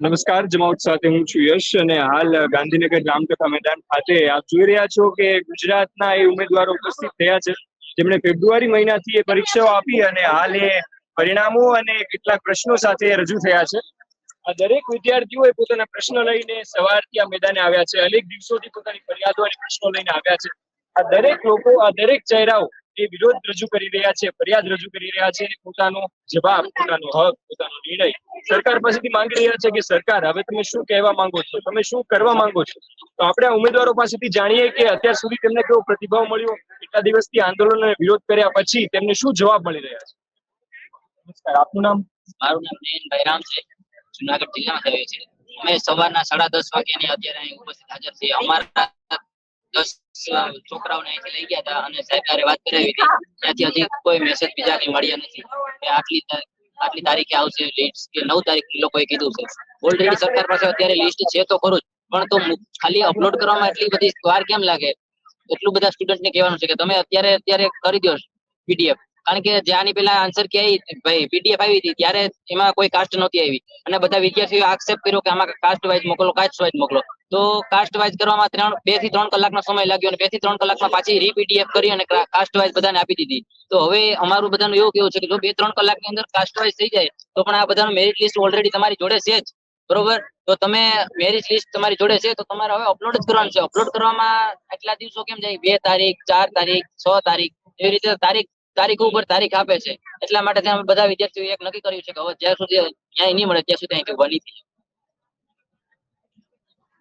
નમસ્કાર, જમાવટ સાથે હું છું યશ અને હાલ ગાંધીનગર રામકથા મેદાન ખાતે આપ જોઈ રહ્યા છો કે ગુજરાતના એ ઉમેદવારો ઉપસ્થિત થયા છે. જેમણે ફેબ્રુઆરી મહિનાથી એ પરીક્ષાઓ આપી અને હાલ એ પરિણામો અને કેટલાક પ્રશ્નો સાથે રજૂ થયા છે. આ દરેક વિદ્યાર્થીઓ એ પોતાના પ્રશ્નો લઈને સવારથી આ મેદાને આવ્યા છે. અનેક દિવસોથી પોતાની ફરિયાદો અને પ્રશ્નો લઈને આવ્યા છે. આ દરેક લોકો, આ દરેક ચહેરાઓ એ વિરોધ રજૂ કરી રહ્યા છે ફરિયાદ રજૂ કરી રહ્યા છે અને પોતાનો જવાબ પોતાનો હક પોતાનો નિર્ણય સરકાર પાસેથી માંગી રહ્યા છે કે સરકાર હવે તમે શું કહેવા માંગો છો? તમે શું કરવા માંગો છો? તો આપણે આ ઉમેદવારો પાસેથી જાણીએ કે અત્યાર સુધી તેમને કેવો પ્રતિભાવ મળ્યો? કેટલા દિવસથી આંદોલન અને વિરોધ કર્યા પછી તેમને શું જવાબ મળી રહ્યા છે? નમસ્કાર આપનું નામ? મારું નામ નયન ભાઈરામ છે. જુનાગઢ જિલ્લામાં થયો છે. અમે સવારના સાડા દસ વાગ્યાની અત્યારે અહીં ઉપસ્થિત હાજર છીએ. અમારા દસ છોકરાઓને અહીંથી લઈ ગયા હતા અને સાહેબ તારે વાત કરાવી હતી. ત્યાંથી હજી કોઈ મેસેજ બીજા કઈ મળ્યા નથી. કે આટલી આટલી તારીખે આવશે લિસ્ટ કે નવ તારીખ લોકોએ કીધું છે. ઓલરેડી સરકાર પાસે અત્યારે લિસ્ટ છે તો ખરું પણ તો ખાલી અપલોડ કરવામાં એટલી બધી વાર કેમ લાગે? એટલું બધા સ્ટુડન્ટ ને કહેવાનું છે કે તમે અત્યારે અત્યારે કરી દો પીડીએફ કારણ કે જ્યાંની પેલા આન્સર કે ભાઈ પીડીએફ આવી હતી, ત્યારે એમાં કોઈ કાસ્ટ નહોતી આવી. અને બધા વિદ્યાર્થીઓ આક્ષેપ કર્યો કે આમાં કાસ્ટ વાઇઝ મોકલો કાસ્ટ વાઇઝ મોકલો. તો કાસ્ટ વાઇઝ કરવામાં ત્રણ, બેથી ત્રણ કલાકનો સમય લાગ્યો અને બેથી ત્રણ કલાકમાં પાછી રીપીડીએફ કરી અને કાસ્ટ વાઇઝ બધાને આપી દીધી. તો હવે અમારું બધાનું એવું કેવું છે કે જો બે ત્રણ કલાકની અંદર કાસ્ટ વાઇઝ થઈ જાય, તો પણ આ બધાનું મેરિટ લિસ્ટ ઓલરેડી તમારી જોડે છે જ. બરોબર? તો તમે મેરિટ લિસ્ટ તમારી જોડે છે, તો તમારે હવે અપલોડ જ કરવાનું છે. અપલોડ કરવામાં એટલા દિવસો કેમ જાય? બે તારીખ, ચાર તારીખ, છ તારીખ, એવી રીતે તારીખ તારીખ ઉપર તારીખ આપે છે. એટલા માટે ત્યાં બધા વિદ્યાર્થીઓ એક નક્કી કર્યું છે કે હવે જ્યાં સુધી ન્યાય નહીં મળે, ત્યાં સુધી અહીંથી ઊભા નહીં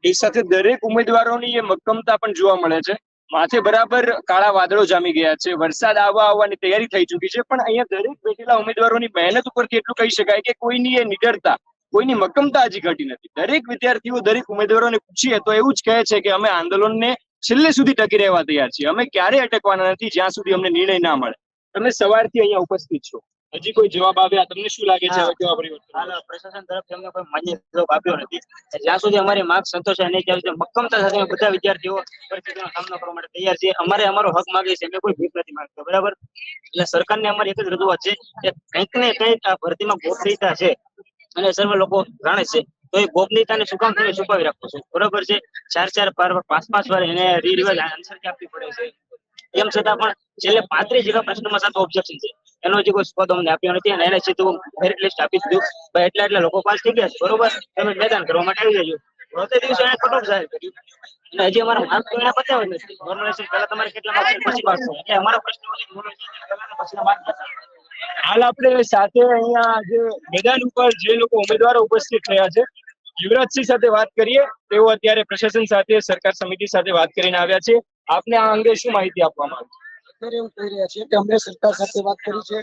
થઈએ. એ સાથે દરેક ઉમેદવારોની એ મક્કમતા પણ જોવા મળે છે. માથે બરાબર કાળા વાદળો જામી ગયા છે. વરસાદ આવવા આવવાની તૈયારી થઈ ચૂકી છે. પણ અહીંયા દરેક બેઠેલા ઉમેદવારોની મહેનત ઉપરથી એટલું કહી શકાય કે કોઈની એ નિડરતા, કોઈની મક્કમતા હજી ઘટી નથી. દરેક વિદ્યાર્થીઓ, દરેક ઉમેદવારોને પૂછીએ તો એવું જ કહે છે કે અમે આંદોલનને છેલ્લે સુધી ટકી રહેવા તૈયાર છીએ. અમે ક્યારે અટકવાના નથી જ્યાં સુધી અમને નિર્ણય ના મળે. તમે સવારથી અહીંયા ઉપસ્થિત છો. હજી કોઈ જવાબ આવ્યા તમને શું લાગે છે? હવે કેવા પરિવર્તન પ્રશાસન તરફથી અમને કોઈ માન્ય જવાબ આપ્યો નથી. જ્યાં સુધી અમારી માંગ સંતોષાય નહીં ત્યાં સુધી મક્કમતા સાથે બધા વિદ્યાર્થીઓ પરિસ્થિતિનો સામનો કરવા માટે તૈયાર છે અમારે અમારો હક માગે છે અમે કોઈ ભીખ નથી માંગતા બરાબર? એટલે સરકારને અમારી એક જ રજૂઆત છે કે કંઈક ને કંઈક આ ભરતીમાં ગોપનીયતા છે અને સર્વ લોકો જાણે છે. તો એ ગોપનીયતાને શું કામ તમે છુપાવી રાખો છો? બરાબર છે? ચાર ચાર પાર પાંચ પાંચ વાર એને રી રિવાજ આન્સર આપવી પડે છે. એમ છતાં પણ છેલ્લે પાંત્રીસ જેવા પ્રશ્નમાં સાથે ઓબ્જેક્શન છે. એનો જે કોઈ સ્પદ અમને આપ્યો નથી અને એને સીધું મેરિટ લિસ્ટ આપી દીધું. ભાઈ, એટલા એટલા લોકો પાસ થઈ ગયા બરોબર? તમે મેદાન કરવા માટે આવી જજો. ચોથે દિવસે એને કટ જાહેર કર્યું. અને હજી અમારા માર્ક તો એને બતાવ્યા નથી. નોર્મલાઇઝેશન પહેલા તમારે કેટલા માર્ક પછી માર્ક એટલે અમારો પ્રશ્ન હોય પહેલા પછીના માર્ક હાલ આપણે સાથે અહીંયા જે મેદાન ઉપર જે લોકો ઉમેદવારો ઉપસ્થિત થયા છે, યુવરાજસિંહ સાથે વાત કરીએ. તેઓ અત્યારે પ્રશાસન સાથે, સરકાર સમિતિ સાથે વાત કરીને આવ્યા છે. આપને આ અંગે શું માહિતી આપવામાં આવી? અત્યારે એવું કહી રહ્યા છીએ કે અમે સરકાર સાથે વાત કરી છે.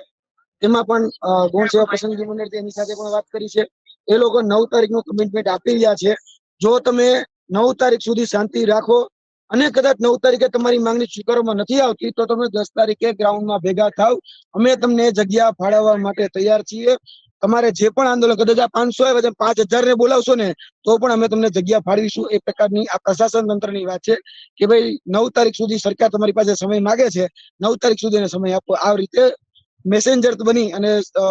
એમાં પણ ગૌણ સેવા પસંદગી મંડળ તેની સાથે પણ વાત કરી છે. એ લોકો નવ તારીખનું કમિટમેન્ટ આપી રહ્યા છે. જો તમે નવ તારીખ સુધી શાંતિ રાખો અને કદાચ નવ તારીખે તમારી માંગણી સ્વીકારવામાં નથી આવતી, તો તમે દસ તારીખે ગ્રાઉન્ડમાં ભેગા થાવ. અમે તમને જગ્યા ફાળવવા માટે તૈયાર છીએ. તમારે જે પણ આંદોલન કદાચ આ પાંચસો આવે પાંચ હજાર ને બોલાવશો ને, તો પણ અમે તમને જગ્યા ફાળવીશું. એ પ્રકારની આ પ્રશાસન તંત્રની વાત છે કે ભાઈ, નવ તારીખ સુધી સરકાર તમારી પાસે સમય માગે છે, નવ તારીખ સુધી સમય આપો. આ રીતે મેસેન્જર બની અને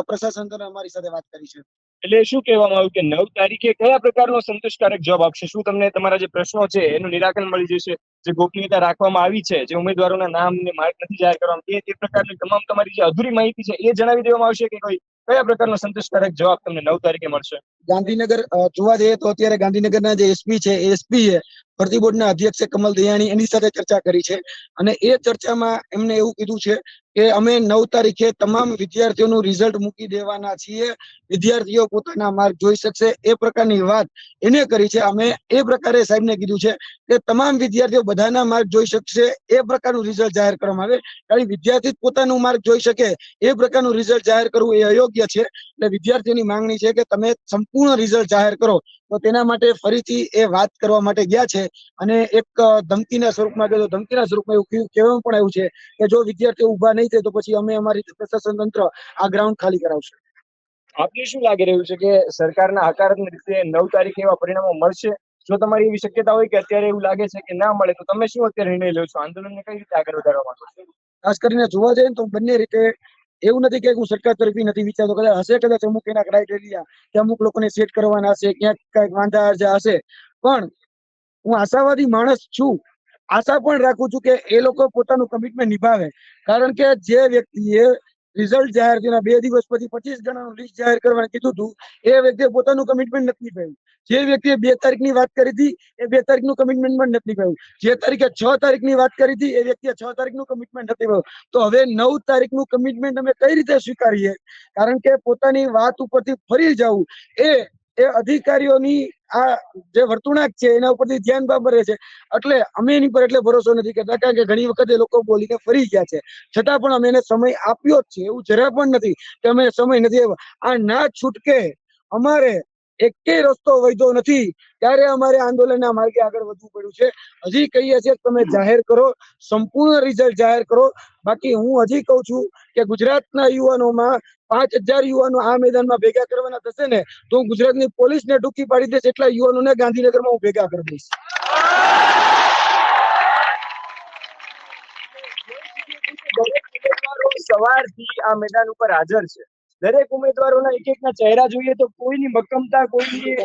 પ્રશાસન તંત્ર અમારી સાથે વાત કરી છે. એટલે શું કહેવામાં આવ્યું કે નવ તારીખે કયા પ્રકારનો સંતોષકારક જવાબ આપશે? શું તમને તમારા જે પ્રશ્નો છે, એનું નિરાકરણ મળી જશે, જે ગોપનીયતા રાખવામાં આવી છે, જે ઉમેદવારોના નામ ને માર્ગ નથી જાહેર કરવામાં એ પ્રકારની તમામ તમારી જે અધૂરી માહિતી છે, એ જણાવી દેવામાં આવશે કે કોઈ કયા પ્રકારનો સંતોષકારક જવાબ તમને નવ તારીખે મળશે? ગાંધીનગર જોવા જઈએ તો અત્યારે ગાંધીનગરના જે એસપી છે એસપી એ ભરતી બોર્ડના અધ્યક્ષ કમલ દયાણી, એની સાથે ચર્ચા કરી છે. અને એ ચર્ચામાં એમને એવું કીધું છે કે અમે નવ તારીખે તમામ વિદ્યાર્થીઓનું રિઝલ્ટ મૂકી દેવાના છીએ. વિદ્યાર્થીઓ પોતાના માર્ક જોઈ શકશે. એ પ્રકારની વાત એને કરી છે. અમે એ પ્રકારે સાહેબને કીધું છે કે તમામ વિદ્યાર્થીઓ બધાના માર્ક જોઈ શકશે. એ પ્રકારનું રિઝલ્ટ જાહેર કરવામાં આવે. કારણ વિદ્યાર્થી પોતાનું માર્ક જોઈ શકે. એ પ્રકારનું રિઝલ્ટ જાહેર કરવું એ અયોગ્ય છે. એટલે વિદ્યાર્થીઓની માંગણી છે કે તમે સંપૂર્ણ રિઝલ્ટ જાહેર કરો તો તેના માટે ફરીથી એ વાત કરવા માટે ગયા છે. અને એક ધમકીના સ્વરૂપમાં કે ધમકીના સ્વરૂપમાં એવું કહેવું- કહેવામાં પણ આવ્યું છે કે જો વિદ્યાર્થીઓ ઊભા નહીં થાય તો પછી અમે અમારી પ્રશાસન તંત્ર આ ગ્રાઉન્ડ ખાલી કરાવશે. આપને શું લાગી રહ્યું છે કે સરકારના હકારાત્મક રીતે નવ તારીખે એવા પરિણામો મળશે? જો તમારી એવી શક્યતા હોય કે અત્યારે એવું લાગે છે કે ના મળે તો તમે શું અત્યારે નિર્ણય લો છો? આંદોલનને કઈ રીતે આગળ વધારવા માંગો છો? ખાસ કરીને જોવા જઈએ ને તો બંને રીતે એવું નથી કે હું સરકાર તરફથી નથી વિચારતો. કદાચ હશે, કદાચ અમુક એના ક્રાઇટેરિયા કે અમુક લોકોને સેટ કરવાના હશે, ક્યાંક કંઈક વાંધા હશે. પણ હું આશાવાદી માણસ છું. આશા પણ રાખું છું કે એ લોકો પોતાનું કમિટમેન્ટ નિભાવે. કારણ કે જે વ્યક્તિએ રિઝલ્ટ જાહેર થયા બે દિવસ પછી પચીસ જણાનું લિસ્ટ જાહેર કરવાનું કીધું હતું, એ વ્યક્તિએ પોતાનું કમિટમેન્ટ નથી નિભાવ્યું જે વ્યક્તિએ બે તારીખની વાત કરી હતી, એ બે તારીખનું કમિટમેન્ટ પણ નથી કહ્યું જે તારીખે છ તારીખની વાત કરી હતી, એ વ્યક્તિએ છ તારીખનું કમિટમેન્ટ નથી કહ્યું તો હવે નવ તારીખનું કમિટમેન્ટ અમે કઈ રીતે સ્વીકારીએ? કારણ કે પોતાની વાત ઉપરથી ફરી જવું એ એ અધિકારીઓની આ જે વર્તુણાક છે, એના ઉપરથી ધ્યાન બાબરે છે. એટલે અમે એની પર એટલે ભરોસો નથી કરતા, કારણ કે ઘણી વખત એ લોકો બોલીને ફરી ગયા છે. છતાં પણ અમે એને સમય આપ્યો જ છે, એવું જરા પણ નથી કે અમે સમય નથી આ ના છૂટકે અમારે એકેય રસ્તો વૈધો નથી. ત્યારે અમારે આંદોલનના માર્ગે આગળ વધવું પડ્યું છે. હજી કહીએ છીએ તમે જાહેર કરો, સંપૂર્ણ રિઝલ્ટ જાહેર કરો. બાકી હું હજી કહું છું કે ગુજરાતના યુવાનોમાં પાંચ હજાર યુવાનો આ મેદાનમાં ભેગા કરવાના થશે ને, તો હું ગુજરાતની પોલીસને ડૂકી પાડી દઈશ એટલા યુવાનોને ગાંધીનગરમાં હું ભેગા કરી દઈશ. સવારથી આ મેદાન ઉપર હાજર છે. દરેક ઉમેદવારોના એક એકના ચહેરા જોઈએ તો કોઈની મક્કમતા, કોઈની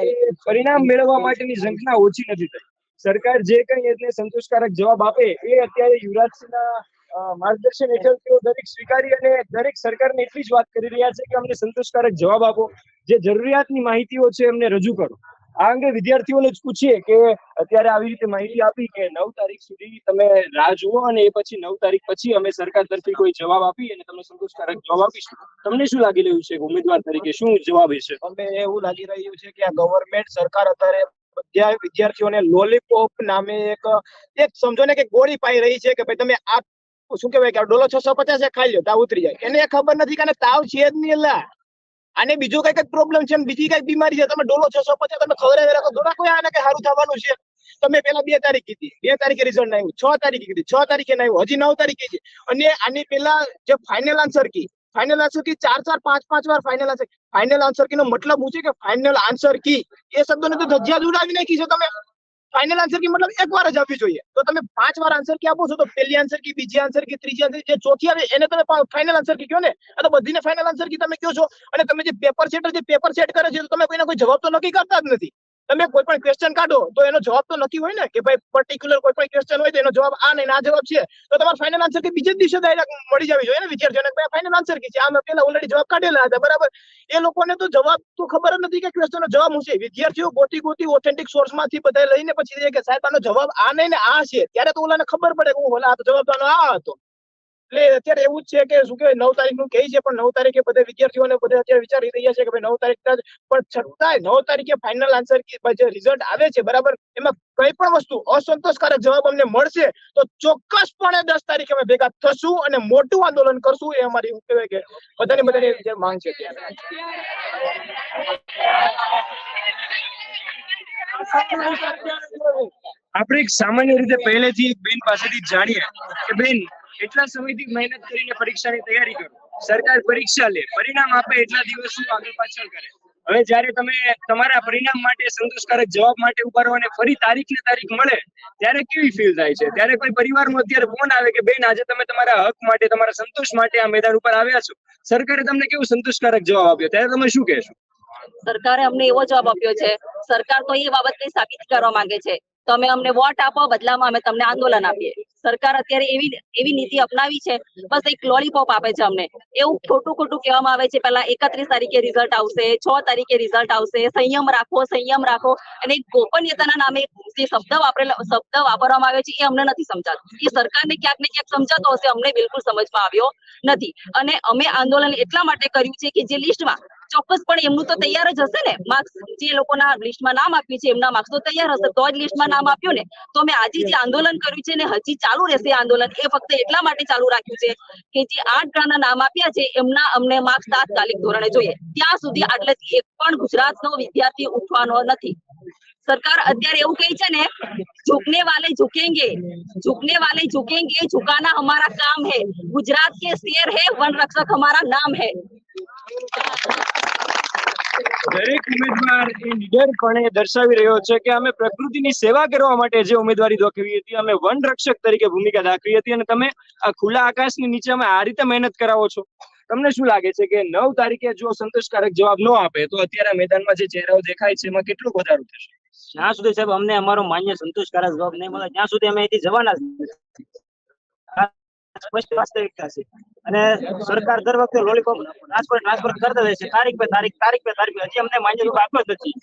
પરિણામ મેળવવા માટેની ઝંખના ઓછી નથી થઈ. સરકાર જે કંઈ એટલે સંતોષકારક જવાબ આપે એ અત્યારે યુવરાજસિંહના માર્ગદર્શન હેઠળ તેઓ દરેક સ્વીકારી અને દરેક સરકારને એટલી જ વાત કરી રહ્યા છે કે અમને સંતોષકારક જવાબ આપો. જે જરૂરિયાતની માહિતીઓ છે એમને રજૂ કરો. આ અંગે વિદ્યાર્થીઓને જ પૂછીએ કે અત્યારે આવી રીતે માહિતી આપી કે નવ તારીખ સુધી તમે રાહ જુઓ અને એ પછી નવ તારીખ પછી અમે સરકાર તરફથી કોઈ જવાબ આપી અને તમને સંતોષકારક જવાબ આપીશું. તમને શું લાગી રહ્યું છે ઉમેદવાર તરીકે શું જવાબ હશે? અમને એવું લાગી રહ્યું છે કે આ ગવર્મેન્ટ સરકાર અત્યારે બધા વિદ્યાર્થીઓને લોલીપોપ નામે એક એક સમજો ને કે ગોળી પાઈ રહી છે કે ભાઈ તમે આ શું કહેવાય કે ડોલો છસો પચાસ ખાઈ લો તાવ ઉતરી જાય. એને ખબર નથી કે તાવ છે જ નહીં એલા આને બીજો કઈ કંઈક પ્રોબ્લેમ છે બીજી કંઈક બીમારી છે, તમે ડોલો છસો પચાસ, તમે ખબર રાખો. દોડા કોઈ આને કઈ સારું થવાનું છે. તમે પેલા બે તારીખ કીધી. બે તારીખે રિઝલ્ટ આવ્યું. છ તારીખે કીધી. છ તારીખે આવ્યું. હજી નવ તારીખે છે. અને આની પેલા જે final answer key final answer key ચાર ચાર, પાંચ પાંચ વાર final answer final answer key નો મતલબ હું છે કે ફાઇનલ આન્સર કી? એ શબ્દોને તો ધજ્જા ઉડાવી નાખી છે તમે. ફાઇનલ આન્સર કી મતલબ એક વાર જ આપવી જોઈએ. તો તમે પાંચ વાર આન્સર કી આપો છો તો પહેલી આન્સર કી, બીજી આન્સર કી, ત્રીજી આન્સર જે ચોથી આવે એને તમે ફાઇનલ આન્સર કી કહો ને? આ તો બધીને ફાઇનલ આન્સર કી તમે કહો છો? અને તમે જે પેપર સેટર જે પેપર સેટ કરે છે, તો તમે કોઈના કોઈ જવાબ તો નક્કી કરતા જ નથી. તમે કોઈ પણ ક્વેશ્ચન કાઢો તો એનો જવાબ તો નથી હોય ને? કે ભાઈ પર્ટિક્યુલર કોઈ પણ ક્વેશ્ચન હોય તો એનો જવાબ આ નહીં આ જવાબ છે. તો તમારે ફાઇનલ આન્સર કે બીજે દિવસે ડાયરેક્ટ મળી જવી જોઈએ ને વિદ્યાર્થીઓને? ભાઈ ફાઇનલ આન્સર કે છે? આ પેલા ઓલરેડી જવાબ કાઢેલા હતા, બરાબર? એ લોકોને તો જવાબ તો ખબર જ નથી કે ક્વેશ્ચન નો જવાબ હું છે. વિદ્યાર્થીઓ ગોતી ગોતી ઓથેન્ટિક સોર્સમાંથી બધા લઈને પછી કે સાહેબ આનો જવાબ આ નહીં ને આ છે. ત્યારે તો ઓલાને ખબર પડે કે હું ઓલા આ તો જવાબ આનો આ હતો. એટલે અત્યારે એવું જ છે કે શું કહેવાય, નવ તારીખનું કહે છે, પણ નવ તારીખે બધા વિદ્યાર્થીઓને બધા અત્યારે વિચારી રહ્યા છે કે નવ તારીખ પણ છતાંય નવ તારીખે ફાઇનલ આન્સર જે રિઝલ્ટ આવે છે, બરાબર? એમાં કઈ પણ વસ્તુ અસંતોષકારક જવાબ અમને મળશે, તો ચોક્કસપણે દસ તારીખે અમે ભેગા થશું અને મોટું આંદોલન કરશું એ અમારી શું કહેવાય કે, બધાની બધાની માંગ છે. આપણે સામાન્ય રીતે પહેલેથી બેન પાસેથી જાણીએ કે બેન એટલા સમયથી મહેનત કરીને પરીક્ષાની તૈયારી કરો. સરકાર પરીક્ષા લે, પરિણામ આપે એટલા દિવસ આગળ પાછળ કરે. હવે જયારે તમે તમારા પરિણામ માટે સંતોષકારક જવાબ માટે ઊભા રહો અને ફરી તારીખ ને તારીખ મળે, ત્યારે કેવી ફીલ થાય છે? ત્યારે કોઈ પરિવારમાં અત્યારે ફોન આવે કે, બેન, આજે તમે તમારા હક માટે, તમારા સંતોષ માટે આ મેદાન ઉપર આવ્યા છો. સરકારે તમને કેવું સંતોષકારક જવાબ આપ્યો? ત્યારે તમે શું કહેશો? સરકારે અમને એવો જવાબ આપ્યો છે, સરકાર તો એ બાબતની સાબિત કરવા માંગે છે. તમે અમને વોટ આપો, બદલામાં અમે તમને આંદોલન આપીએ. સરકાર અત્યારે એવી એવી નીતિ અપનાવી છે, બસ એક લોલીપોપ આપે છે અમને. એવું ખોટું ખોટું કહેવામાં આવે છે, પહેલા એકત્રીસ તારીખે રિઝલ્ટ આવશે, છ તારીખે રિઝલ્ટ આવશે, સંયમ રાખો સંયમ રાખો, અને એક ગોપનીયતાના નામે જે શબ્દ વાપરેલા, શબ્દ વાપરવામાં આવે છે, એ અમને નથી સમજાતો. એ સરકારને ક્યાંક ને ક્યાંક સમજાતો હશે, અમને બિલકુલ સમજમાં આવ્યો નથી. અને અમે આંદોલન એટલા માટે કર્યું છે કે જે લિસ્ટમાં ચોક્કસપણે એમનું તો તૈયાર જ હશે ને માર્ક્સ જે લોકોના લિસ્ટમાં નામ આપ્યું છે એમના માર્ક્સ તો તૈયાર હશે તો જ લિસ્ટમાં નામ આપ્યું ને તો અમે આજે જે આંદોલન કર્યું છે ને હજી ચાલુ રહેશે એ આંદોલન એ ફક્ત એટલા માટે ચાલુ રાખ્યું છે કે જે આઠ જણાના નામ આપ્યા છે એમના અમને માર્ક્સ તાત્કાલિક ધોરણે જોઈએ ત્યાં સુધી આટલેથી એક પણ ગુજરાતનો વિદ્યાર્થી ઉઠવાનો નથી સરકાર અત્યારે એવું કહે છે ને झुकने वाले झुकेंगे झुकने वाले झुकेंगे झुकाना हमारा काम है गुजरात के शेर है वन रक्षक हमारा नाम है દરેક ઉમેદવાર નિડરપણે દર્શાવી રહ્યો છે કે અમે પ્રકૃતિની સેવા કરવા માટે જે ઉમેદવારી દાખવી હતી, અમે વન રક્ષક તરીકે ભૂમિકા દાખવી હતી અને તમે આ ખુલ્લા આકાશની નીચે અમે આ રીતે મહેનત કરાવો છો. તમને શું લાગે છે કે નવ તારીખે જો સંતોષકારક જવાબ ન આપે, તો અત્યારે મેદાનમાં જે ચહેરાઓ દેખાય છે, એમાં કેટલો વધારો થશે? જ્યાં સુધી સાહેબ અમને અમારો માન્ય સંતોષકારક જવાબ નહીં મળે, ત્યાં સુધી અમે અહીંથી જવાના જ સ્પષ્ટ વાસ્તવિકતા છે. અને સરકાર દર વખતે લોલીપોપ ટ્રાન્સફર ટ્રાન્સફર કરતા હોય છે. તારીખ પે તારીખ તારીખ પે તારીખ હજી અમને માન્ય રૂપ આપ્યો નથી.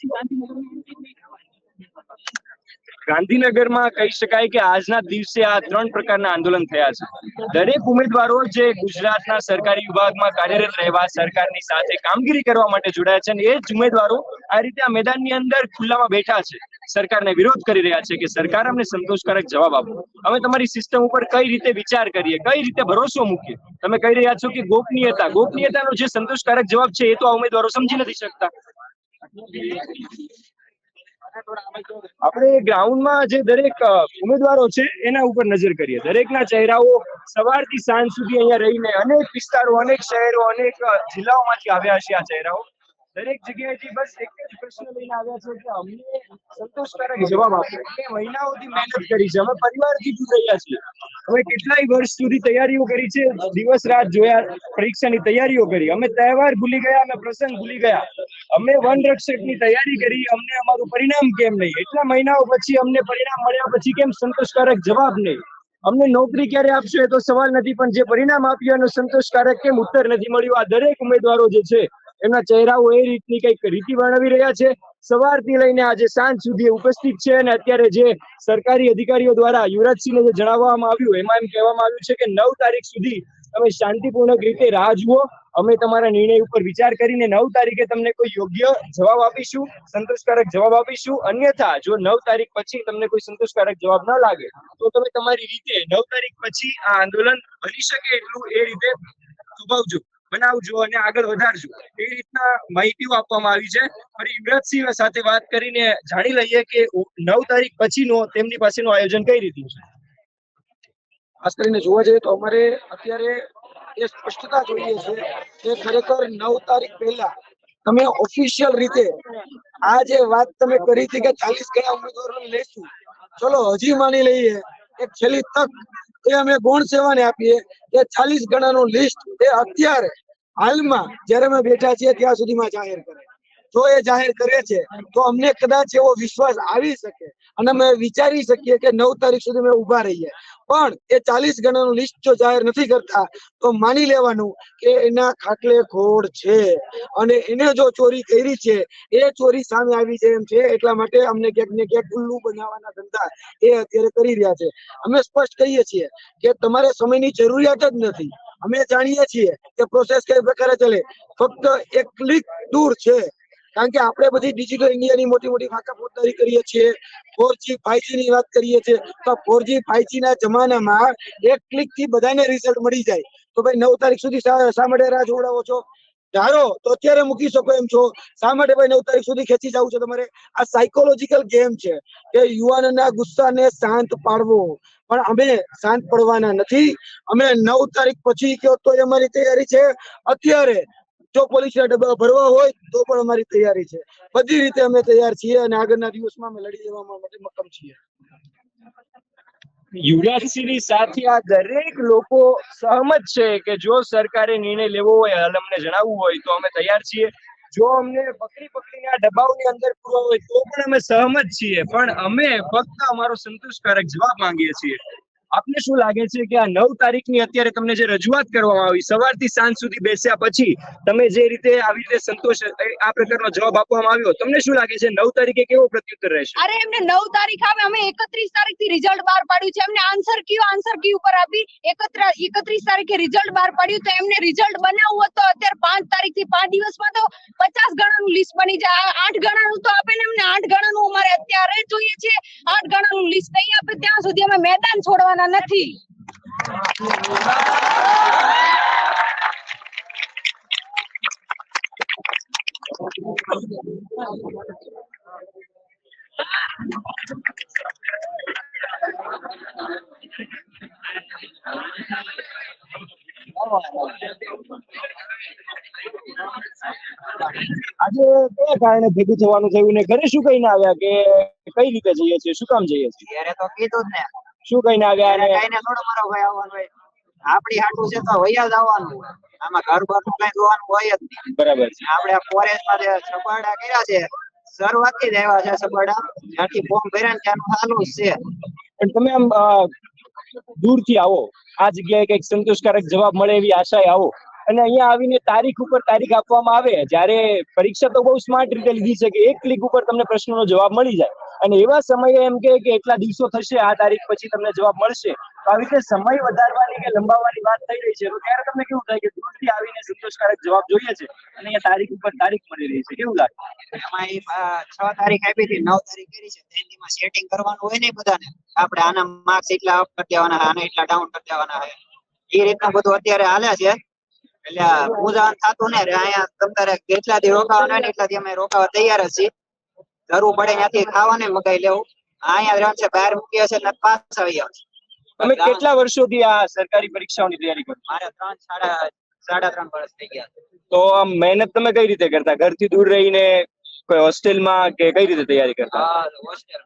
ગાંધીનગરમાં કહી શકાય કે આજના દિવસે આ ત્રણ પ્રકારના આંદોલન થયા છે. દરેક ઉમેદવારો જે ગુજરાતના સરકારી વિભાગમાં કાર્યરત રહેવા, સરકારની સાથે કામગીરી કરવા માટે જોડાયા છે અને એ જ ઉમેદવારો આ રીતે આ મેદાનની અંદર ખુલ્લામાં બેઠા છે. સરકારને વિરોધ કરી રહ્યા છે કે સરકાર અમને સંતોષકારક જવાબ આપો. અમે તમારી સિસ્ટમ ઉપર કઈ રીતે વિચાર કરીએ, કઈ રીતે ભરોસો મૂકીએ? તમે કહી રહ્યા છો કે ગોપનીયતા, ગોપનીયતાનો જે સંતોષકારક જવાબ છે એ તો આ ઉમેદવારો સમજી નથી શકતા. આપણે ગ્રાઉન્ડમાં જે દરેક ઉમેદવારો છે, એના ઉપર નજર કરીએ. દરેકના ચહેરાઓ સવારથી સાંજ સુધી અહીંયા રહીને અનેક વિસ્તારો, અનેક શહેરો, અનેક જિલ્લાઓમાંથી આવ્યા છે આ ચહેરાઓ. દરેક જગ્યાએથી બસ એક જ પ્રશ્ન લઈને આવ્યા છે કે અમને સંતોષકારક જવાબ આપો. એટલે મહિનાઓથી મહેનત કરી છે. અમે પરિવારથી દૂર રહ્યા છીએ. અમે કેટલાય વર્ષ સુધી તૈયારીઓ કરી છે. દિવસ રાત જોયા, પરીક્ષાની તૈયારીઓ કરી. અમે તહેવાર ભૂલી ગયા, અમે પ્રસંગ ભૂલી ગયા. અમે વન રક્ષકની તૈયારી કરી. અમને અમારું પરિણામ કેમ નહીં? એટલા મહિનાઓ પછી અમને પરિણામ મળ્યા પછી કેમ સંતોષકારક જવાબ નહીં? અમને નોકરી ક્યારે આપશો એ તો સવાલ નથી, પણ જે પરિણામ આપ્યું એનો સંતોષકારક કેમ ઉત્તર નથી મળ્યો? આ દરેક ઉમેદવારો જે છે એમના ચહેરાઓ એ રીતની કંઈક રીતિ વર્ણવી રહ્યા છે. સવારથી લઈને આજે સાંજ સુધી ઉપસ્થિત છે અને અત્યારે જે સરકારી અધિકારીઓ દ્વારા યુવરાજસિંહને જે જણાવવામાં આવ્યું, એમાં એમ કહેવામાં આવ્યું છે કે નવ તારીખ સુધી તમે શાંતિપૂર્ણક રીતે રાહ જુઓ. અમે તમારા નિર્ણય ઉપર વિચાર કરીને નવ તારીખે તમને કોઈ યોગ્ય જવાબ આપીશું, સંતોષકારક જવાબ આપીશું. અન્યથા, જો નવ તારીખ પછી તમને કોઈ સંતોષકારક જવાબ ન લાગે, તો તમે તમારી રીતે નવ તારીખ પછી આ આંદોલન બની શકે એટલું એ રીતે દબાવજો. બનાવજો અને આગળ વધારજો એ રીતના માહિતીઓ આપવામાં આવી છે. ફરી ઇમરતસિંહ સાથે વાત કરીને જાણી લઈએ કે નવ તારીખ પછીનો તેમની પાસેનું આયોજન કઈ રીતનું છે? ખાસ કરીને જોવા જઈએ તો અમારે અત્યારે એ સ્પષ્ટતા જોઈએ છે કે ખરેખર નવ તારીખ પહેલા તમે ઓફિશિયલ રીતે આ જે વાત તમે કરી હતી કે ચાલીસ ગણા ઉમેદવારો લઈશું ચલો, હજી માની લઈએ એક છેલ્લી તક એ અમે ગૌણ સેવાને આપીએ. કે ચાલીસ ગણાનું લિસ્ટ એ અત્યારે હાલમાં જયારે અમે બેઠા છીએ ત્યાં સુધીમાં જાહેર કરે. જો એ જાહેર કરે છે, તો અમને કદાચ એવો વિશ્વાસ આવી શકે અને અમે વિચારી શકીએ કે નવ તારીખ સુધી અમે ઊભા રહીએ. પણ એ ચાલીસ ગણાનું લિસ્ટ જો જાહેર નથી કરતા, તો માની લેવાનું કે એના ખાટલે ખોડ છે. અને એને જો ચોરી કરી છે, એ ચોરી સામે આવી છે એમ છે, એટલા માટે અમને ક્યાંક ને ક્યાંક ખુલ્લું બનાવવાના ધંધા એ અત્યારે કરી રહ્યા છે. અમે સ્પષ્ટ કહીએ છીએ કે તમારે સમયની જરૂરિયાત જ નથી. અમે જાણીએ છીએ કે પ્રોસેસ કઈ પ્રકારે ચાલે. ફક્ત એક ક્લિક દૂર છે. કારણ કે આપણે બધી ડિજિટલ ઇન્ડિયાની મોટી મોટી વાકા પોતારી કરીએ છીએ. ફોર જી ફાઈવ જી ની વાત કરીએ છીએ. તો ફોર જી ફાઈવ જી ના જમાનામાં એક ક્લિકથી બધાને રિઝલ્ટ મળી જાય. તો ભાઈ નવ તારીખ સુધી શા માટે રાહ જોડાવો છો? ધારો તો અત્યારે મૂકી શકો એમ છો. શા માટે ભાઈ નવ તારીખ સુધી ખેંચી જવું છે તમારે? આ સાયકોલોજીકલ ગેમ છે કે યુવાનના ગુસ્સાને શાંત પાડવો. પણ અમે શાંત પડવાના નથી. અમે નવ તારીખ પછી કયો તો અમારી તૈયારી છે. અત્યારે જો પોલીસના ડબ્બા ભરવા હોય તો પણ અમારી તૈયારી છે. બધી રીતે અમે તૈયાર છીએ અને આગળના દિવસમાં અમે લડી જવા માટે મક્કમ છીએ. યુવરાજસિંહની સાથે આ દરેક લોકો સહમત છે કે જો સરકારે નિર્ણય લેવો હોય, હાલ અમને જણાવવું હોય તો અમે તૈયાર છીએ. જો અમને પકડી પકડીને આ ડબ્બાઓની અંદર પૂરવા હોય તો પણ અમે સહમત છીએ. પણ અમે ફક્ત અમારો સંતોષકારક જવાબ માંગીએ છીએ. આપને શું લાગે છે કે આ નવ તારીખની અત્યારે તમને જે રજૂઆત કરવામાં આવી, સવારથી સાંજ સુધી બેસ્યા પછી તમે જે રીતે આવી રીતે સંતોષ આ પ્રકારનો જવાબ આપવામાં આવ્યો, તમને શું લાગે છે નવ તારીખે કેવો પ્રત્યુત્તર રહેશે? અરે એમને નવ તારીખ આવે, અમે એકત્રીસ તારીખથી રિઝલ્ટ બહાર પાડ્યું છે. એમને આન્સર કયો આન્સર કી ઉપર આપી? એકત્ર, એકત્રીસ તારીખે રિઝલ્ટ બહાર પાડ્યું તો એમને રિઝલ્ટ બનાવવું હોત અત્યારે પાંચ તારીખથી પાંચ દિવસમાં તો પચાસ ગણાનું લિસ્ટ બની જાય. આઠ ગણાનું તો આપે ને એમને આઠ ગણાનું અમારે અત્યારે જોઈએ છે આઠ ગણાનું લિસ્ટ નહીં આપે, ત્યાં સુધી અમે મેદાન છોડવાના નથી. આજે કયા કારણે ભેગું થવાનું થયું ને ઘરે શું કહીને આવ્યા કે કઈ રીતે જઈએ છીએ? શું કામ જઈએ છીએ? ત્યારે તો કીધું જ ને. શું કહીને આવ્યા અને કઈને થોડો મારો ભાઈ આવવાનો હોય. આપડી હાટું છે તો વૈયા જ આવવાનું આમાં ઘર બારનું કઈ જોવાનું હોય જ નહીં. બરાબર છે. આપણે ફોરેસ્ટમાં જે સબાડા કર્યા છે શરૂઆતથી જ આવ્યા છે સપાડા. ત્યાંથી ફોર્મ ભર્યા ને ત્યાંનું ચાલુ જ છે. પણ તમે આમ દૂર દૂરથી આવો. આ જગ્યાએ કંઈક સંતોષકારક જવાબ મળે એવી આશાએ આવો. અને અહીંયા આવીને તારીખ ઉપર તારીખ આપવામાં આવે, જ્યારે પરીક્ષા તો બહુ સ્માર્ટ રીતે લીધી છે કે એક ક્લિક ઉપર તમને પ્રશ્નનો જવાબ મળી જાય. અને એવા સમયે એમ કે એટલા દિવસો થશે, આ તારીખ પછી તમને જવાબ મળશે. તો આવી રીતે સમય વધારવાની કે લંબાવવાની વાત થઈ રહી છે, તો ત્યારે તમને કેવું થાય કે દૂરથી આવીને સંતોષકારક જવાબ જોઈએ છે અને અહીંયા તારીખ ઉપર તારીખ મળી રહી છે. કેવું લાગે. એમાં છ તારીખ આપી હતી, નવ તારીખ કરી છે તેમાં સેટિંગ કરવાનું હોય ને બધાને. આપણે આના માર્ક્સ એટલા અપ કરી દેવાના, આના એટલા ડાઉન કરી દેવાના એ રીતના બધું અત્યારે હાલે છે. એટલે આ પૂજાન થતું ને અહીંયા તમારે કેટલા દી રોકાવાના હોય એટલા દી અમે રોકાવા તૈયાર છીએ. જરૂર પડે ત્યાંથી ખાવાને મગાઈ લેવું. અહીંયા રહેવાનું છે બહાર મૂકીએ છે ને પાછા આવી આવશે તમે કેટલા વર્ષોથી આ સરકારી પરીક્ષાઓની તૈયારી કરો મારે ત્રણ સાડા સાડા ત્રણ વર્ષ થઈ ગયા તો આમ મહેનત તમે કઈ રીતે કરતા? ઘરથી દૂર રહીને કોઈ હોસ્ટેલમાં કે કઈ રીતે તૈયારી કરતા? હા હોસ્ટેલ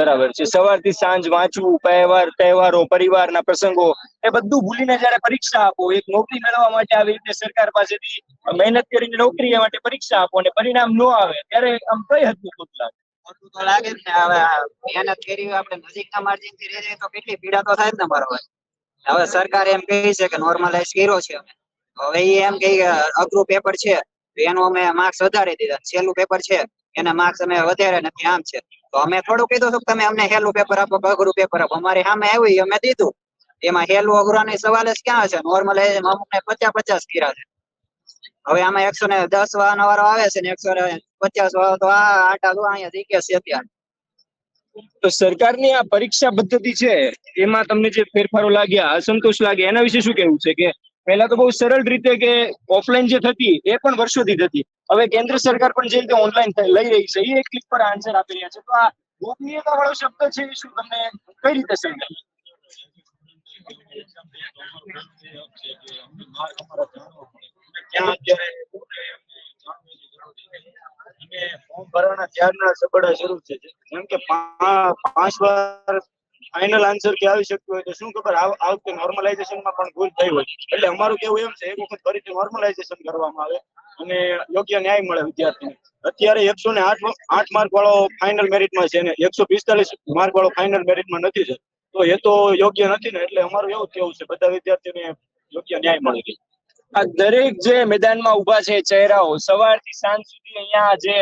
બરાબર છે. સવારથી સાંજ વાંચવું, તહેવાર, તહેવારો, પરિવારના પ્રસંગો, એ બધું ભૂલીને જયારે પરીક્ષા આપો, એક નોકરી મેળવવા માટે આવી રીતે સરકાર પાસેથી મહેનત કરીને નોકરી માટે પરીક્ષા આપો અને પરિણામ ન આવે, ત્યારે આમ કઈ હદનું ખોટું લાગે? નજીકના માર્જિનથી તો કેટલી પીડા તો થાય જ ને હવે સરકાર એમ કહે છે કે નોર્મલાઇઝ કર્યો છે હવે એમ કહે અઘરું પેપર છે એનું અમે માર્ક્સ વધારી દીધા. છેલ્લું પેપર છે, એના માર્ક્સ અમે વધારે નથી. આમ છે. તો અમે થોડું કીધું હતું તમે અમને હેલું પેપર આપો અઘરું પેપર આપો. અમારી સામે આવ્યું અમે દીધું. એમાં હેલું, અઘરાની સવાલ જ ક્યાં છે? નોર્મલ અમુક ને પચાસ પચાસ કીરા છે. હવે આમાં એકસો ને દસ વાહન વાળો આવે છે ને એકસો ને પચાસ વાળો તો આ આટા જો અહીંયા જીકે છે અત્યારે તો સરકારની આ પરીક્ષા પદ્ધતિ છે, એમાં તમને જે ફેરફારો લાગ્યા, અસંતોષ લાગ્યા એના વિશે શું કેવું છે કે પહેલા તો બહુ સરળ રીતે કે ઓફલાઈન જે થતી, એ પણ વર્ષોથી થતી. હવે કેન્દ્ર સરકાર પણ જે રીતે ઓનલાઈન લઈ રહી છે, એ એક ક્લિક પર આન્સર આપી રહ્યા છે. તો આ ગોપનીયતા વાળો શબ્દ છે શું તમને કઈ રીતે સમજાય? ફોર્મ ભરવાના ત્યારના સબડા શરૂ છે. જેમ કે પાંચ વાર ફાઇનલ આન્સર કે આવી શકતું હોય તો શું ખબર? આ વખતે નોર્મલાઇઝેશનમાં પણ ભૂલ થઈ હોય. એટલે અમારું કેવું એમ છે, એક વખત ફરીથી નોર્મલાઇઝેશન કરવામાં આવે અને યોગ્ય ન્યાય મળે વિદ્યાર્થીને. અત્યારે એકસો ને આઠ માર્ક વાળો ફાઇનલ મેરિટમાં છે ને એકસો પિસ્તાલીસ માર્ક વાળો ફાઇનલ મેરિટમાં નથી છે. તો એ તો યોગ્ય નથી ને, એટલે અમારું એવું કેવું છે, બધા વિદ્યાર્થીઓને યોગ્ય ન્યાય મળે છે આ દરેક જે મેદાનમાં ઊભા છે ચહેરાઓ, સવારથી સાંજ સુધી અહીંયા જે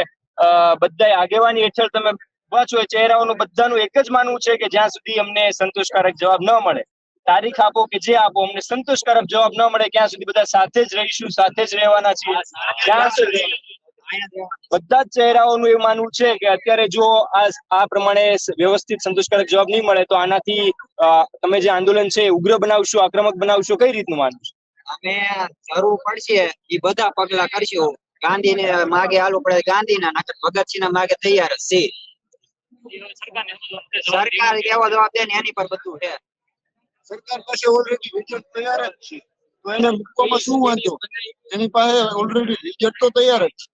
બધા આગેવાની હેઠળ તમે છો ચહેરાઓનું બધાનું એક જ માનવું છે કે જ્યાં સુધી અમને સંતોષકારક જવાબ ન મળે. તારીખ આપો કે જે આપો અમને સંતોષકારક જવાબ ન મળે ક્યાં સુધી બધા સાથે જ રહીશું સાથે જ રહેવાના છીએ. જ્યાં સુધી બધા જ ચહેરાઓનું એવું માનવું છે કે અત્યારે જો આ આ પ્રમાણે વ્યવસ્થિત સંતોષકારક જવાબ નહીં મળે તો આનાથી તમે જે આંદોલન છે ઉગ્ર બનાવશો આક્રમક બનાવશો કઈ રીતનું માનવું છે? અમે જરૂર પડશે એ બધા પગલા કરશું. ગાંધી ને માગે હાલવું પડે ગાંધીના નકર ભગતસિંહ ના માગે તૈયાર જ છે. સરકાર કેવો જવાબ દે ને એની પર બધું છે. સરકાર પાસે ઓલરેડી રિઝલ્ટ તૈયાર જ છે. તો એને મૂકવામાં શું વાંધો? એની પાસે ઓલરેડી રિઝલ્ટ તો તૈયાર જ છે.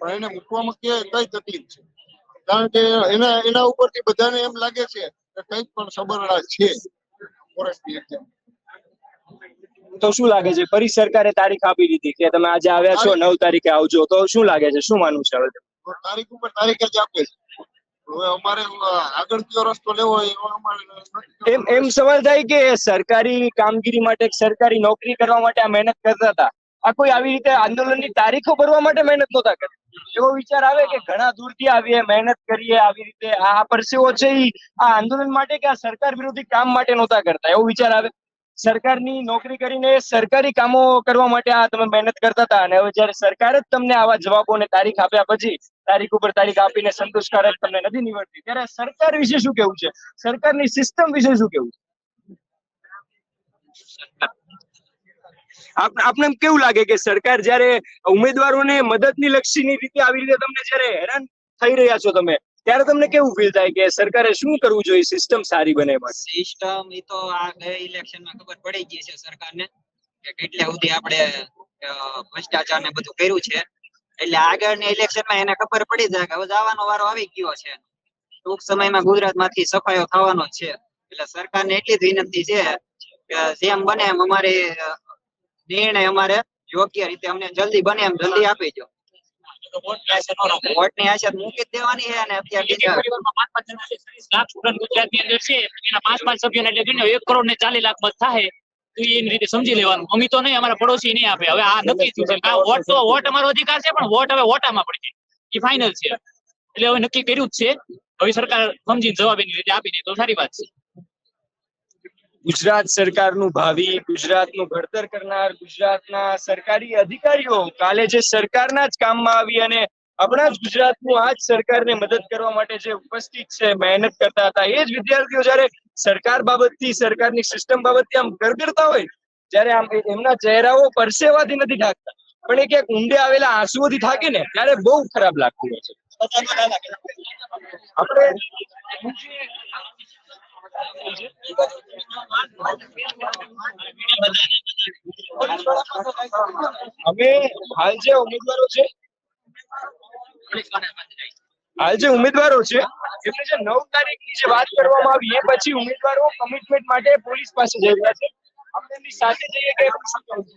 પણ એને મૂકવામાં કે કઈ તકલીફ છે? કારણ કે એના એના ઉપરથી બધાને એમ લાગે છે કે કંઈક પણ સબરડા છે ફોરેસ્ટની એક્ઝામ તો શું લાગે છે? ફરી સરકારે તારીખ આપી દીધી કે તમે આજે આવ્યા છો નવ તારીખે આવજો. તો શું લાગે છે? શું માનવું છે? હવે તારીખ ઉપર તારીખ જ આપે છે. સરકારી કામગીરી માટે, સરકારી નોકરી કરવા માટે આ મહેનત કરતા હતા? આ કોઈ આવી રીતે આંદોલનની તારીખો ભરવા માટે મહેનત નતા કરતા એવો વિચાર આવે કે ઘણા દૂરથી આવીએ, મહેનત કરીએ, આવી રીતે આ પરસેવો છે આ આંદોલન માટે કે આ સરકાર વિરોધી કામ માટે નહોતા કરતા? એવો વિચાર આવે? સરકારની નોકરી કરીને સરકારી કામો કરવા માટે આ તમે મહેનત કરતા હતા. અને હવે જયારે સરકાર જ તમને આવા જવાબો અને તારીખ આપ્યા પછી તારીખ ઉપર તારીખ આપીને સંતોષકારક તમને નથી નીવડતી, ત્યારે સરકાર વિશે શું કેવું છે? સરકારની સિસ્ટમ વિશે શું કેવું છે? આપ- આપને એમ કેવું લાગે કે સરકાર જયારે ઉમેદવારોને મદદની લક્ષીની રીતે આવી રીતે તમને જયારે હેરાન થઈ રહ્યા છો તમે ત્યારે તમને કેવું ફીલ થાય કે સરકારે શું કરવું જોઈએ? સિસ્ટમ સારી બને માટે. સિસ્ટમ એ તો આ ગયા ઇલેક્શનમાં ખબર પડી ગઈ છે સરકારને કે કેટલે સુધી આપણે ભ્રષ્ટાચાર ને બધું કર્યું છે. એટલે આગળની ઇલેક્શનમાં એને ખબર પડી જાય કે હવે જવાનો વારો આવી ગયો છે. ટૂંક સમયમાં ગુજરાતમાંથી સફાયો થવાનો છે. એટલે સરકારને એટલી જ વિનંતી છે કે જેમ બને એમ અમારે નિર્ણય અમારે યોગ્ય રીતે અમને જલ્દી બને એમ જલ્દી આપી દો. ની આશા મૂકી દેવાની છે અને અત્યારે લાખ સ્ટુડન્ટ ગુજરાતની અંદર છે. એના પાંચ પાંચ સભ્યોને એટલે ગણ્યો એક કરોડ ને ચાલીસ લાખ મત થાય. તો એની રીતે સમજી લેવાનું. અમી તો નહીં અમારા પડોશી નહીં આપે. હવે આ નક્કી થયું છે. વોટ તો વોટ અમારો અધિકાર છે પણ વોટ હવે વોટામાં પડી જાય એ ફાઇનલ છે. એટલે હવે નક્કી કર્યું જ છે. હવે સરકાર સમજીને જવાબ એની રીતે આપી દે તો સારી વાત છે. ગુજરાત સરકારનું ભાવિ ગુજરાતનું ઘડતર કરનાર ગુજરાતના સરકારી અધિકારીઓ કાલે જે સરકારના જ કામમાં આવી અને આપણા જ ગુજરાતનું આ જ સરકારને મદદ કરવા માટે જે ઉપસ્થિત છે મહેનત કરતા હતા એ જ વિદ્યાર્થીઓ જ્યારે સરકાર બાબતથી સરકારની સિસ્ટમ બાબતથી આમ ગરગરતા હોય જ્યારે આમ એમના ચહેરાઓ પરસેવાથી નથી થાકતા પણ એ ક્યાંક ઊંડે આવેલા આંસુઓથી થાકે ને ત્યારે બહુ ખરાબ લાગતું હોય છે. આપણે અમે હાલ જે ઉમેદવારો છે હાલ જે ઉમેદવારો છે એમને જે નવ તારીખની જે વાત કરવામાં આવી એ પછી ઉમેદવારો કમિટમેન્ટ માટે પોલીસ પાસે જઈ રહ્યા છે આપણે એમની સાથે જઈએ કે એમનું શું કહેવું છે?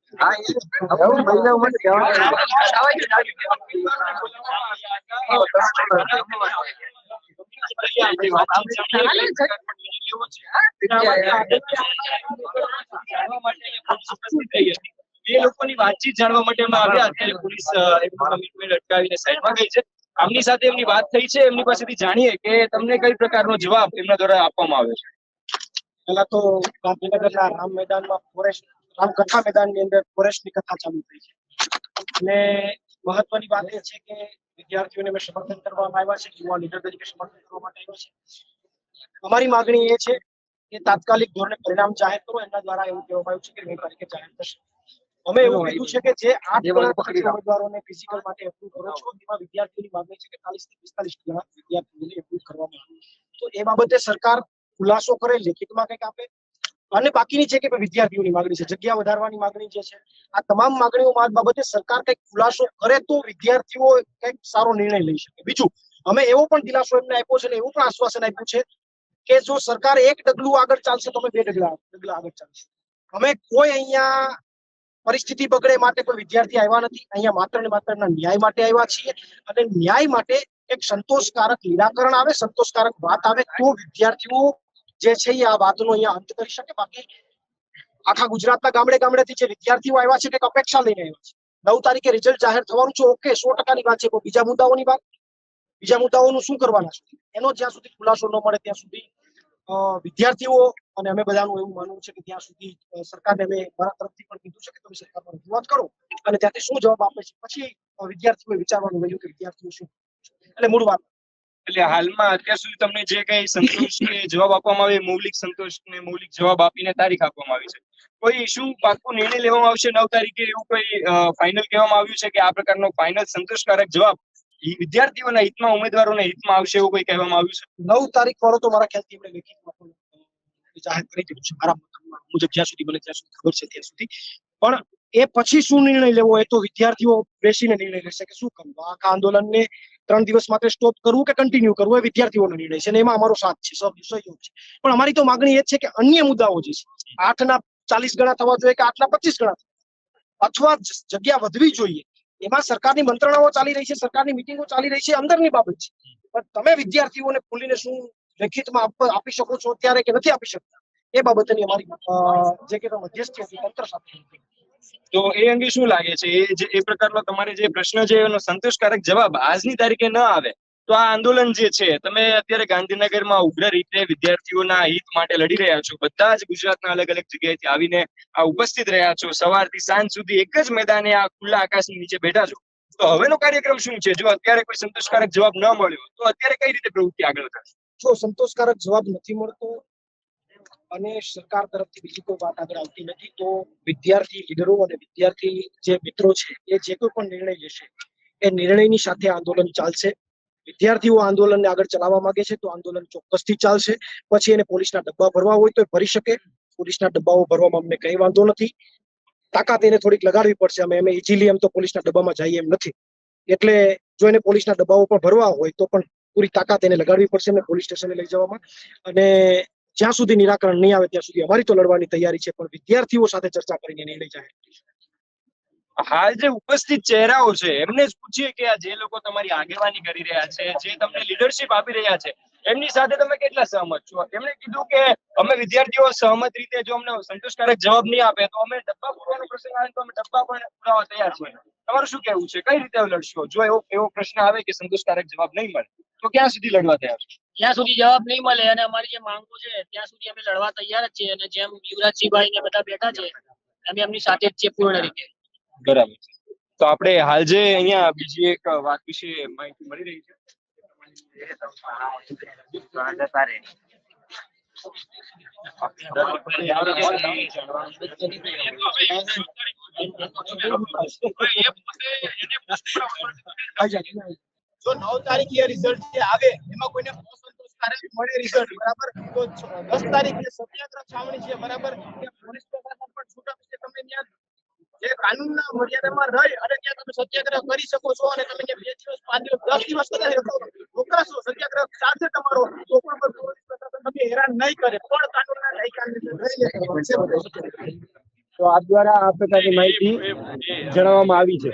એ લોકોની વાતચીત જાણવા માટે અમે આવ્યા. અત્યારે પોલીસ એમનું કમિટમેન્ટ અટકાવીને સાઈડમાં ગઈ છે. આમની સાથે એમની વાત થઈ છે. એમની પાસેથી જાણીએ કે તમને કઈ પ્રકારનો જવાબ એમના દ્વારા આપવામાં આવ્યો છે. પેલા તો ગાંધીનગરના રામ મેદાનમાં ફોરેસ્ટ રામ કથા મેદાનની અંદર ફોરેસ્ટની કથા ચાલુ થઈ છે. અને મહત્વની વાત એ છે કે વિદ્યાર્થીઓને મેં સમર્થન કરવામાં આવ્યા છે યુવા લીડર તરીકે સમર્થન કરવા માટે આવ્યા છે. અમારી માગણી એ છે કે તાત્કાલિક ધોરણે પરિણામ જાહેર કરો એના દ્વારા એવું કહેવામાં આવ્યું છે કે મે તારીખે જાહેર થશે. અમે એવું કીધું છે કે જે આઠ ઉમેદવારોને ફિઝિકલ માટે એપ્રુવ કરો છો એમાં વિદ્યાર્થીઓની માગણી છે કે ચાલીસથી પિસ્તાલીસ ગણા વિદ્યાર્થીઓને એપ્રુવ કરવામાં આવે. તો એ બાબતે સરકાર ખુલાસો કરે લેખિતમાં કંઈક આપે અને બાકીની છે કે વિદ્યાર્થીઓની માગણી છે, જગ્યા વધારવાની માગણી જે છે, આ તમામ માગણીઓ બાબતે સરકાર કંઈક ખુલાસો કરે તો વિદ્યાર્થીઓ કંઈક સારો નિર્ણય લઈ શકે. બીજું, અમે એવો પણ દિલાસો એમને આપ્યો છે અને એવું પણ આશ્વાસન આપ્યું છે કે જો સરકાર એક ડગલું આગળ ચાલશે તો અમે બે ડગલા ડગલા આગળ ચાલશે. અમે કોઈ અહીંયા પરિસ્થિતિ બગડે માટે કોઈ વિદ્યાર્થી આવ્યા નથી, અહીંયા માત્ર ને માત્ર ન્યાય માટે આવ્યા છીએ અને ન્યાય માટે એક સંતોષકારક નિરાકરણ આવે, સંતોષકારક વાત આવે તો વિદ્યાર્થીઓ જે છે એ આ વાતનો અહીંયા અંત કરી શકે. બાકી આખા ગુજરાતના ગામડે ગામડેથી જે વિદ્યાર્થીઓ આવ્યા છે કંઈક અપેક્ષા લઈને આવ્યા છે. નવ તારીખે રિઝલ્ટ જાહેર થવાનું છે. ઓકે, સો ટકાની વાત છે. કોઈ બીજા મુદ્દાઓની વાત, બીજા મુદ્દાઓનું શું કરવાના છે? એનો જ્યાં સુધી ખુલાસો ન મળે ત્યાં સુધી વિદ્યાર્થીઓ, અને અમે બધાનું એવું માનવું છે કે ત્યાં સુધી સરકારને અમે મારા તરફથી પણ કીધું છે કે તમે સરકારમાં રજૂઆત કરો અને ત્યાંથી શું જવાબ આપે છે. પછી વિદ્યાર્થીઓએ વિચારવાનું રહ્યું કે વિદ્યાર્થીઓ શું એટલે મૂળ વાત એટલે હાલમાં અત્યાર સુધી તમને જે કઈ સંતોષ કે જવાબ આપવામાં આવે મૌલિક સંતોષ ને મૌલિક જવાબ આપીને તારીખ આપવામાં આવી છે. કોઈ શું પાક્કું નિર્ણય લેવામાં આવશે નવ તારીખે એવું કોઈ ફાઇનલ કહેવામાં આવ્યું છે કે આ પ્રકારનો ફાઇનલ સંતોષકારક જવાબ વિદ્યાર્થીઓના હિતમાં, ઉમેદવારોના હિતમાં આવશે એવું કોઈ કહેવામાં આવ્યું છે? નવ તારીખ વાળો તો મારા ખ્યાલથી એમણે લેખિતમાં જાહેર કરી દીધું છે મારા મુજબ જ્યાં સુધી મને ત્યાં સુધી ખબર છે ત્યાં સુધી. પણ એ પછી શું નિર્ણય લેવો એ તો વિદ્યાર્થીઓ બેસીને નિર્ણય લેશે કે શું કરવું? આખા આંદોલનને ત્રણ દિવસ માટે સ્ટોપ કરવું કે કન્ટિન્યુ કરવું એ વિદ્યાર્થીઓનો નિર્ણય છે અને એમાં અમારો સાથ છે સહયોગ છે. પણ અમારી તો માગણી એ છે કે અન્ય મુદ્દાઓ જે છે, આઠના ચાલીસ ગણા થવા જોઈએ કે આઠના પચીસ ગણા અથવા જગ્યા વધવી જોઈએ? એમાં સરકારની મંત્રણાઓ ચાલી રહી છે, સરકારની મિટિંગો ચાલી રહી છે, અંદરની બાબત છે. પણ તમે વિદ્યાર્થીઓને ખુલીને શું લેખિતમાં આપ- શકો છો અત્યારે કે નથી આપી શકતા? એ બાબતની અમારી જે કે મધ્યસ્થી તંત્ર સાથે તો એ અંગે શું લાગે છે? એ જે, એ પ્રકારનો તમારે જે પ્રશ્ન છે, એનો સંતોષકારક જવાબ આજની તારીખે ન આવે. તો આ આંદોલન જે છે, તમે અત્યારે ગાંધીનગરમાં ઉગ્ર રીતે વિદ્યાર્થીઓના હિત માટે લડી રહ્યા છો. બધા જ ગુજરાતના અલગ અલગ જગ્યાએથી આવીને આ ઉપસ્થિત રહ્યા છો. સવારથી સાંજ સુધી એક જ મેદાને આ ખુલ્લા આકાશની નીચે બેઠા છો. તો હવેનો કાર્યક્રમ શું છે? જો અત્યારે કોઈ સંતોષકારક જવાબ ન મળ્યો, તો અત્યારે કઈ રીતે પ્રવૃત્તિ આગળ કરશે જો સંતોષકારક જવાબ નથી મળતો અને સરકાર તરફથી બીજી કોઈ વાત આગળ આવતી નથી. તો વિદ્યાર્થી લીડરો અને વિદ્યાર્થી જે મિત્રો છે, એ જે કોઈ પણ નિર્ણય લેશે, એ નિર્ણયની સાથે આંદોલન ચાલશે. વિદ્યાર્થીઓ આંદોલનને આગળ ચલાવવા માંગે છે, તો આંદોલન ચોક્કસથી ચાલશે. પછી એને પોલીસના ડબ્બા ભરવા હોય તો એ ભરી શકે. પોલીસના ડબ્બાઓ ભરવામાં અમને કઈ વાંધો નથી. તાકાત એને થોડીક લગાડવી પડશે. અમે અમે ઇઝીલી એમ તો પોલીસના ડબ્બામાં જઈએ એમ નથી. એટલે જો એને પોલીસના ડબ્બાઓ પણ ભરવા હોય તો પણ પૂરી તાકાત એને લગાડવી પડશે એમને પોલીસ સ્ટેશને લઈ જવામાં. અને જ્યાં સુધી નિરાકરણ નહીં આવે ત્યાં સુધી અમારી તો લડવાની તૈયારી છે, પણ વિદ્યાર્થીઓ સાથે ચર્ચા કરીને નિર્ણય જાહેર હાલ જે ઉપસ્થિત ચહેરાઓ છે, એમને જ પૂછીએ કે આ જે લોકો તમારી આગેવાની કરી રહ્યા છે, જે તમને લીડરશિપ આપી રહ્યા છે, એમની સાથે તમે કેટલા સહમત છો? એમણે કીધું કે અમે વિદ્યાર્થીઓ સહમત રીતે જો અમને સંતોષકારક જવાબ નહીં આપે, તો અમે ડબ્બા પૂરવાનો પ્રસંગ આવે તો અમે ડબ્બા પણ પૂરાવા તૈયાર છીએ તમારું શું કહેવું છે? કઈ રીતે લડશો? જો એવો એવો પ્રશ્ન આવે કે સંતોષકારક જવાબ નહીં મળે, તો ક્યાં સુધી લડવા તૈયાર છો? જ્યાં સુધી જવાબ નહીં મળે અને અમારી જે માંગો છે ત્યાં સુધી અમે લડવા તૈયાર જ છીએ અને જેમ યુવરાજસિંહભાઈ ને બધા બેઠા છે અમે એમની સાથે જ છીએ પૂર્ણ રીતે. બરાબર. તો આપણે હાલ જે અહીંયા બીજી એક વાત વિશે માહિતી મળી રહી છે. જો નવ તારીખે રિઝલ્ટ જે આવે, એમાં કોઈને અસંતોષકારક મળે રિઝલ્ટ બરાબર? તો દસ તારીખે સત્યાગ્રહ છાવણી છે, બરાબર? કે પોલીસ પ્રશાસન પણ છૂટક છે તમે ત્યાં જે કાનૂનના મર્યાદામાં રહી અને ત્યાં તમે સત્યાગ્રહ કરી શકો છો અને તમે ત્યાં બે દિવસ, પાંચ દિવસ, દસ દિવસ કદાચ રોકાશો, સત્યાગ્રહ સાથે તમારો તો પણ પોલીસ પ્રશાસન તમને હેરાન નહીં કરે, પણ કાનૂનના દાયકાની તો આ દ્વારા આ પ્રકારની માહિતી જણાવવામાં આવી છે.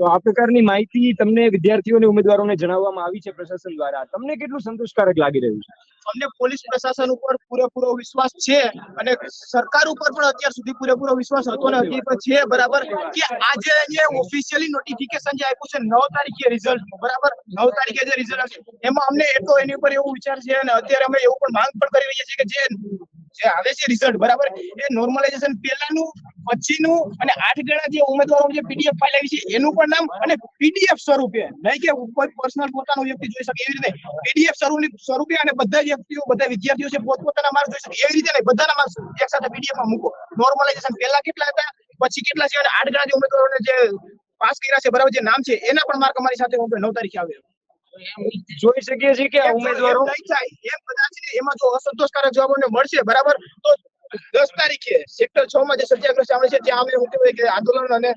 તો આ પ્રકારની માહિતી તમને વિદ્યાર્થીઓ અને ઉમેદવારોને જણાવવામાં આવી છે પ્રશાસન દ્વારા. તમને કેટલું સંતોષકારક લાગી રહ્યું છે? અમને પોલીસ પ્રશાસન ઉપર પૂરેપૂરો વિશ્વાસ છે અને સરકાર ઉપર પણ અત્યાર સુધી પૂરેપૂરો વિશ્વાસ હતો ને હજી પણ છે, બરાબર? કે આજે જે ઓફિશિયલી નોટિફિકેશન જે આપ્યું છે, નવ તારીખે રિઝલ્ટ બરાબર? નવ તારીખે જે રિઝલ્ટ છે એમાં અમને એટલો એની ઉપર એવું વિચાર છે અને અત્યારે અમે એવું પણ માંગ પણ કરી રહ્યા છીએ કે જે જે આવે છે રિઝલ્ટ બરાબર? એ નોર્મલાઇઝેશન પહેલાનું, પછીનું અને આઠ ગણા જે ઉમેદવારો જે પીડીએફ ફાઇલ આવી છે, એનું પણ નામ અને પીડીએફ સ્વરૂપે. નહીં કે કોઈ પર્સનલ પોતાનો વ્યક્તિ જોઈ શકે એવી રીતે પીડીએફ સ્વરૂપે અને બધા વ્યક્તિઓ, બધા વિદ્યાર્થીઓ છે, પોતપોતાના માર્ક જોઈ શકે એવી રીતે નહીં. બધાના માર્ક એક સાથે પીડીએફમાં મૂકો. નોર્મલાઇઝેશન પહેલા કેટલા હતા, પછી કેટલા છે અને આઠ ગણા જે ઉમેદવારોને જે પાસ કર્યા છે, બરાબર, જે નામ છે, એના પણ માર્ક અમારી સાથે નવ તારીખે આવે. જોઈ શકીએ છીએ કે ઉમેદવારો એમ કદાચ એમાં જો અસંતોષકારક જવાબ મળશે બરાબર? તો દસ તારીખે સેક્ટર છ માં જે સત્યાગ્રહ આવે છે ત્યાં અમે શું કહેવાય કે આંદોલન અને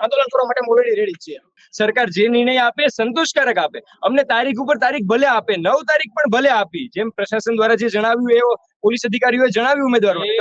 આંદોલન કરવા માટે ઓલરેડી રેડી છીએ. સરકાર જે નિર્ણય આપે સંતોષકારક આપે. અમને તારીખ ઉપર તારીખ ભલે આપે નવ તારીખ પણ ભલે આપી. જેમ પ્રશાસન દ્વારા જે જણાવ્યું એવો પોલીસ અધિકારીઓએ જણાવ્યું ઉમેદવારોને.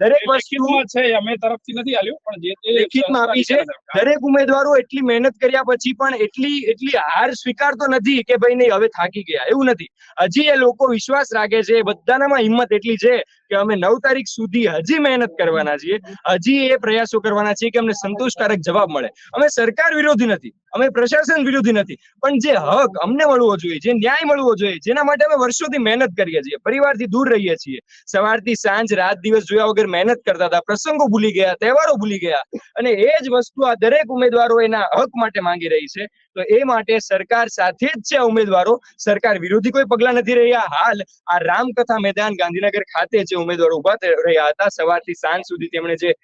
દરેક વસ્તુ છે અમે તરફથી નથી આલ્યું પણ જે તે લેખિતમાં આપી છે. દરેક ઉમેદવારો એટલી મહેનત કર્યા પછી પણ એટલી એટલી હાર સ્વીકારતો નથી કે ભાઈ નહીં હવે થાકી ગયા. એવું નથી. હજી એ લોકો વિશ્વાસ રાખે છે બધાનામાં હિંમત એટલી છે કે અમે નવ તારીખ સુધી હજી મહેનત કરવાના છીએ. હજી એ પ્રયાસો કરવાના છીએ કે અમને સંતોષકારક જવાબ મળે. અમે સરકાર વિરોધી નથી. અમે પ્રશાસન વિરોધી નથી. પણ જે હક અમને મળવો જોઈએ, જે ન્યાય મળવો જોઈએ, જેના માટે અમે વર્ષોથી મહેનત કરીએ છીએ, પરિવારથી દૂર રહીએ છીએ. સવારથી સાંજ, રાત દિવસ જોયા વગર મહેનત કરતા હતા, પ્રસંગો ભૂલી ગયા, તહેવારો ભૂલી ગયા. અને એ જ વસ્તુ આ દરેક ઉમેદવારો એના હક માટે માંગી રહી છે. તો એ માટે સરકાર સાથે જ છે આ ઉમેદવારો. સરકાર વિરોધી કોઈ પગલા નથી રહ્યા. હાલ આ રામકથા મેદાન ગાંધીનગર ખાતે જે ઉમેદવારો ઊભા રહ્યા હતા, સવારથી સાંજ સુધી તેમણે જે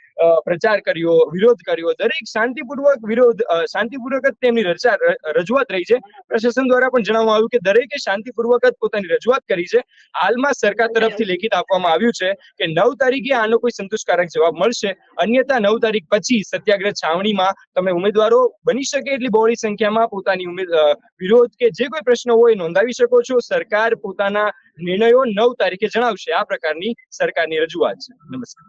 પ્રચાર કર્યો, વિરોધ કર્યો, દરેક શાંતિપૂર્વક વિરોધ શાંતિપૂર્વક જ તેમની રચા રજૂઆત રહી છે. પ્રશાસન દ્વારા પણ જણાવવામાં આવ્યું કે દરેકે શાંતિપૂર્વક જ પોતાની રજૂઆત કરી છે. હાલમાં સરકાર તરફથી લેખિત આપવામાં આવ્યું છે કે નવ તારીખે આનો કોઈ સંતોષકારક જવાબ મળશે. અન્યથા નવ તારીખ પછી સત્યાગ્રહ છાવણીમાં તમે ઉમેદવારો બની શકે એટલી બહોળી સંખ્યામાં પોતાની ઉમેદ વિરોધ કે જે કોઈ પ્રશ્ન હોય નોંધાવી શકો છો. સરકાર પોતાના નિર્ણયો નવ તારીખે જણાવશે. આ પ્રકારની સરકારની રજૂઆત છે. નમસ્કાર.